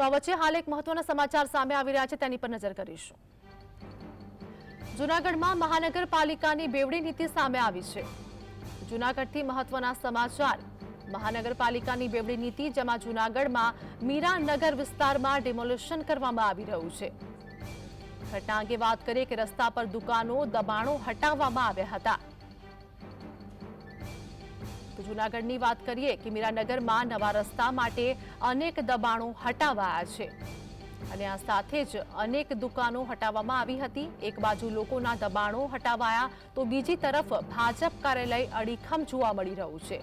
તો આ વચ્ચે હાલ એક મહત્વના સમાચાર સામે આવી રહ્યા છે, તેની પર નજર કરીશું. જૂનાગઢમાં મહાનગરપાલિકાની બેવડી નીતિ સામે આવી છે. જૂનાગઢથી મહત્વના સમાચાર. મહાનગરપાલિકાની બેવડી નીતિ, જેમાં જૂનાગઢમાં મીરાનગર વિસ્તારમાં ડિમોલેશન કરવામાં આવી રહ્યું છે. ઘટના અંગે વાત કરીએ કે રસ્તા પર દુકાનો દબાણો હટાવવામાં આવ્યા હતા. તો જૂનાગઢની વાત કરીએ કે મીરાનગરમાં નવા રસ્તા માટે અનેક દબાણો હટાવાયા છે. અને આ સાથે જ અનેક દુકાનો હટાવવામાં આવી હતી. એક બાજુ લોકોના દબાણો હટાવાયા તો બીજી તરફ ભાજપ કાર્યાલય અડીખમ જોવા મળી રહ્યું છે.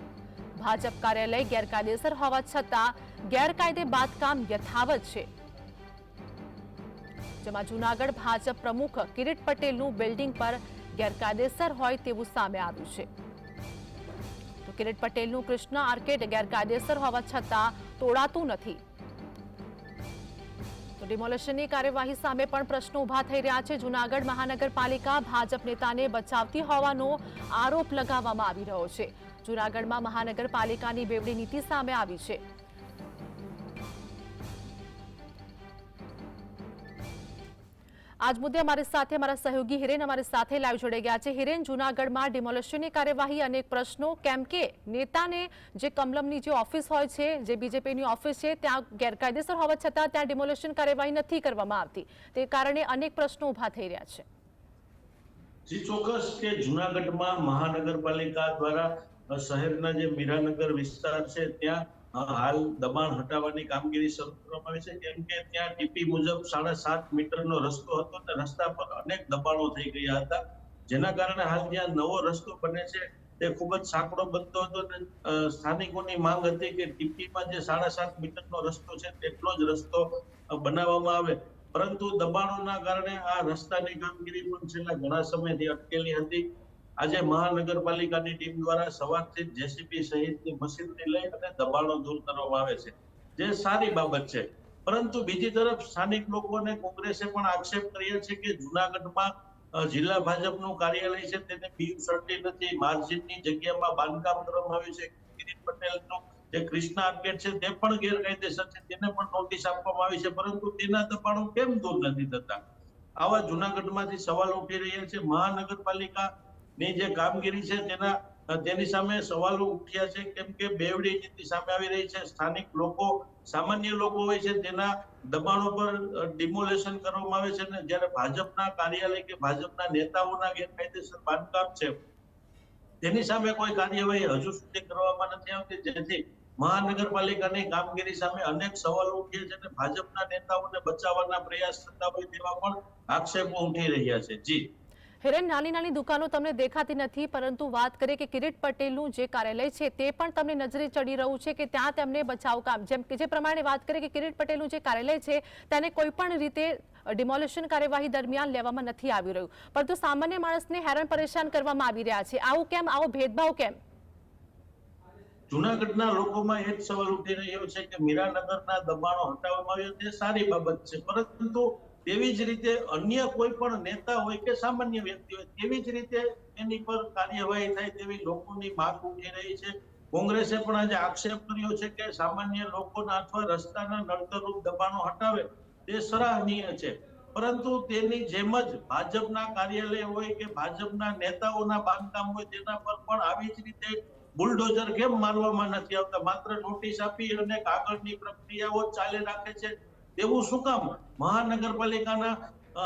ભાજપ કાર્યાલય ગેરકાયદેસર હોવા છતાં ગેરકાયદે બાંધકામ યથાવત છે. જેમાં જૂનાગઢ ભાજપ પ્રમુખ કિરીટ પટેલનું બિલ્ડિંગ પર ગેરકાયદેસર હોય તેવું સામે આવ્યું છે. કિરીટ પટેલનું કૃષ્ણ આર્કેડ ગેરકાયદેસર હોવા છતાં તોડાતું નથી. તો ડિમોલેશનની કાર્યવાહી સામે પણ પ્રશ્નો ઊભા થઈ રહ્યા છે. જૂનાગઢ મહાનગરપાલિકા ભાજપ નેતાને બચાવતી હોવાનો આરોપ લગાવવામાં આવી રહ્યો છે. જૂનાગઢમાં મહાનગરપાલિકાની બેવડી નીતિ સામે આવી છે. આજ મુદ્દે અમારી સાથે અમારા સહયોગી હિરેન અમારી સાથે લાઈવ જોડાઈ ગયા છે. હિરેન, જૂનાગઢમાં ડિમોલેશનની કાર્યવાહી અનેક પ્રશ્નો, કેમ કે નેતાને જે કમલમની જે ઓફિસ હોય છે, જે બીજેપીની ઓફિસ છે, ત્યાં ગેરકાયદેસર હોવા છતાં ત્યાં ડિમોલેશન કાર્યવાહી નથી કરવામાં આવતી. તે કારણે અનેક પ્રશ્નો ઊભા થઈ રહ્યા છે. જી, ચોક્કસ કે જુનાગઢમાં મહાનગરપાલિકા દ્વારા શહેરના જે મીરાનગર વિસ્તાર છે, ત્યાં હાલ દબાણ હટાવવાની કામગીરી શરૂ કરવામાં આવી છે. કેમ કે ત્યાં ટીપી મુજબ સાડા સાત મીટરનો રસ્તો હતો અને રસ્તા પર અનેક દબાણો થઈ ગયા હતા. જેના કારણે હાલ જ્યાં નવો રસ્તો બને છે, તે ખૂબ જ સાંકડો બનતો હતો અને સ્થાનિકોની માંગ હતી કે ટીપીમાં જે સાડા સાત મીટરનો રસ્તો છે, તેટલો જ રસ્તો બનાવવામાં આવે. પરંતુ દબાણોના કારણે આ રસ્તાની કામગીરી પણ છેલ્લા ઘણા સમયથી અટકેલી હતી. આજે મહાનગરપાલિકાની ટીમ દ્વારા સવારથી જેસીબી સહિતની મશીનરી લઈ અને દબાણો દૂર કરવામાં આવે છે. જે સારી બાબત છે. પરંતુ બીજી તરફ સ્થાનિક લોકોને કોંગ્રેસે પણ આક્ષેપ કર્યા છે કે જુનાગઢમાં જિલ્લા ભાજપનું કાર્યાલય છે તેને બીયુ સર્ટી નથી. માર્જિનની જગ્યામાં બાંધકામ કરવામાં આવ્યું છે. કિરીટ પટેલનું જે કૃષ્ણા આર્કેટ છે તે પણ ગેરકાયદેસર છે. તેને પણ નોટિસ આપવામાં આવી છે. પરંતુ તેના દબાણો કેમ દૂર નથી થતા? આવા જુનાગઢમાંથી સવાલ ઉઠી રહ્યા છે. મહાનગરપાલિકા ની જે કામગીરી છે તેના, તેની સામે સવાલો ઉઠ્યા છે, કેમ કે બેવડી નીતિ સામે આવી રહી છે. સ્થાનિક લોકો, સામાન્ય લોકો હોય છે, તેના દબાણો પર ડિમોલેશન કરવામાં આવે છે અને જ્યારે ભાજપના કાર્યાલય કે ભાજપના નેતાઓના ગેરકાયદેસર બાંધકામ છે, તેની સામે કોઈ કાર્યવાહી હજુ સુધી કરવામાં નથી આવતી. જેથી મહાનગરપાલિકાની કામગીરી સામે અનેક સવાલો ઉઠે છે અને ભાજપના નેતાઓને બચાવવાના પ્રયાસ થતા હોય તેવા પણ આક્ષેપો ઉઠી રહ્યા છે. જી. હિરેન નાની નાની દુકાનો તમને દેખાતી નથી, પરંતુ વાત કરીએ કે કિરીટ પટેલનું જે કાર્યાલય છે, તે પણ તમને નજરે ચડી રહ્યું છે કે ત્યાં તેમને બચાવ કામ, જેમ કે જે પ્રમાણે વાત કરીએ કે કિરીટ પટેલનું જે કાર્યાલય છે, તેને કોઈ પણ રીતે ડિમોલેશન કાર્યવાહી દરમિયાન લેવામાં નથી આવી રહ્યું. પરંતુ સામાન્ય માણસને હેરાન પરેશાન કરવામાં આવી રહ્યા છે. આવું કેમ? આવો ભેદભાવ કેમ? જુનાગઢના લોકોમાં એક સવાલ ઉઠી રહ્યો છે કે મીરાનગરના દબાણો હટાવવામાં આવ્યા, તે સારી બાબત છે. પરંતુ તેવી જ રીતે અન્ય કોઈ પણ નેતા હોય કે સામાન્ય વ્યક્તિ હોય, તેવી જ રીતે એની પર કાર્યવાહી થાય તેવી લોકોની માંગ ઉઠી રહી છે. કોંગ્રેસે પણ આજે આક્ષેપ કર્યો છે કે સામાન્ય લોકોના અથવા રસ્તાના નડતરરૂપ દબાણો હટાવે તે સરાહનીય છે. પરંતુ તેની જેમ જ ભાજપના કાર્યાલય હોય કે ભાજપના નેતાઓના બાંધકામ હોય તેના પર પણ આવી જ રીતે બુલડોઝર કેમ મારવામાં નથી આવતા? માત્ર નોટિસ આપી અને કાગળની પ્રક્રિયાઓ ચાલે રાખે છે. તેવું શું કામ? મહાનગરપાલિકાના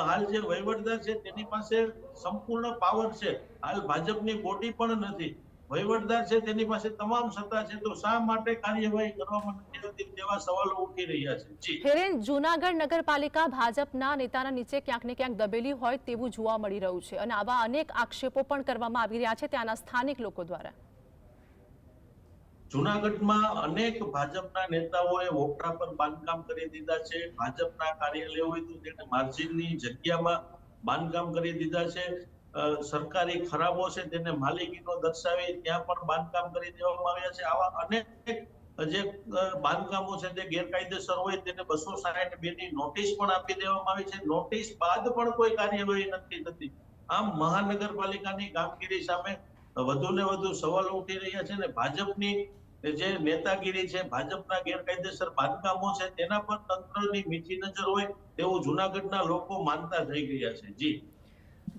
હાલ જે વહીવટદાર છે, તેની પાસે સંપૂર્ણ પાવર છે. હાલ ભાજપની બોડી પણ નથી. વહીવટદાર છે, તેની પાસે તમામ સત્તા છે, તો શા માટે કાર્યવાહી કરવામાં નથી આવતી તેવા સવાલો ઉઠી રહ્યા છે? હિરેન, જૂનાગઢ નગરપાલિકા ભાજપના નેતાના નીચે ક્યાંક ને ક્યાંક દબેલી હોય તેવું જોવા મળી રહ્યું છે અને આવા અનેક આક્ષેપો પણ કરવામાં આવી રહ્યા છે ત્યાંના સ્થાનિક લોકો દ્વારા. જુનાગઢમાં અનેક ભાજપના નેતાઓએ વોકરા પર બાંધકામ કરી દીધા છે. ભાજપના કાર્યાલય હોય તો તેને માર્જિનની જગ્યામાં બાંધકામ કરી દીધા છે. સરકારી ખરાબો છે તેને માલિકીનો દર્શાવી ત્યાં પણ બાંધકામ કરી દેવામાં આવ્યા છે. આવા અનેક જે બાંધકામો છે તે ગેરકાયદેસર હોય તેને બસો સાઠ બે ની નોટિસ પણ આપી દેવામાં આવી છે. નોટિસ બાદ પણ કોઈ કાર્યવાહી નથી થતી. આમ મહાનગરપાલિકાની કામગીરી સામે વધુ ને વધુ સવાલો ઉઠી રહ્યા છે ને ભાજપની જે નેતાગીરી છે, ભાજપના ગેરકાયદેસર બાંધકામો છે, તેના પર તંત્રની મીઠી નજર હોય તેવું જુનાગઢના લોકો માનતા થઈ ગયા છે. જી.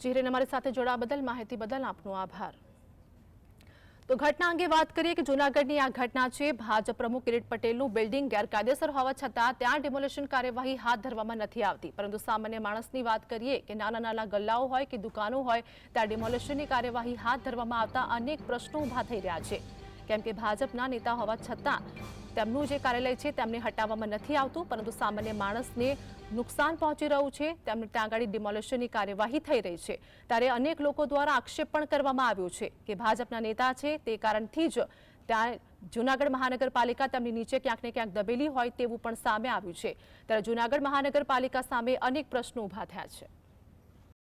જીરેન અમારી સાથે જોડાવા બદલ, માહિતી બદલ આપનો આભાર. તો ઘટના અંગે વાત કરીએ કે જૂનાગઢની આ ઘટના છે. ભાજપ પ્રમુખ કિરીટ પટેલનું બિલ્ડિંગ ગેરકાયદેસર હોવા છતાં ત્યાં ડિમોલેશન કાર્યવાહી હાથ ધરવામાં નથી આવતી. પરંતુ સામાન્ય માણસની વાત કરીએ કે નાના નાના ગલ્લાઓ હોય કે દુકાનો હોય, ત્યાં ડિમોલેશનની કાર્યવાહી હાથ ધરવામાં આવતા અનેક પ્રશ્નો ઊભા થઈ રહ્યા છે. કેમ કે ભાજપના નેતા હોવા છતાં તેમનું જે કાર્યાલય છે તેમને હટાવવામાં નથી આવતું, પરંતુ સામાન્ય માણસને નુકસાન પહોંચી રહ્યું છે. તેમને ત્યાં આગળ ડિમોલેશનની કાર્યવાહી થઈ રહી છે. ત્યારે અનેક લોકો દ્વારા આક્ષેપ પણ કરવામાં આવ્યો છે કે ભાજપના નેતા છે તે કારણથી જ ત્યાં જૂનાગઢ મહાનગરપાલિકા તેમની નીચે ક્યાંક ને ક્યાંક દબેલી હોય તેવું પણ સામે આવ્યું છે. ત્યારે જૂનાગઢ મહાનગરપાલિકા સામે અનેક પ્રશ્નો ઊભા થયા છે.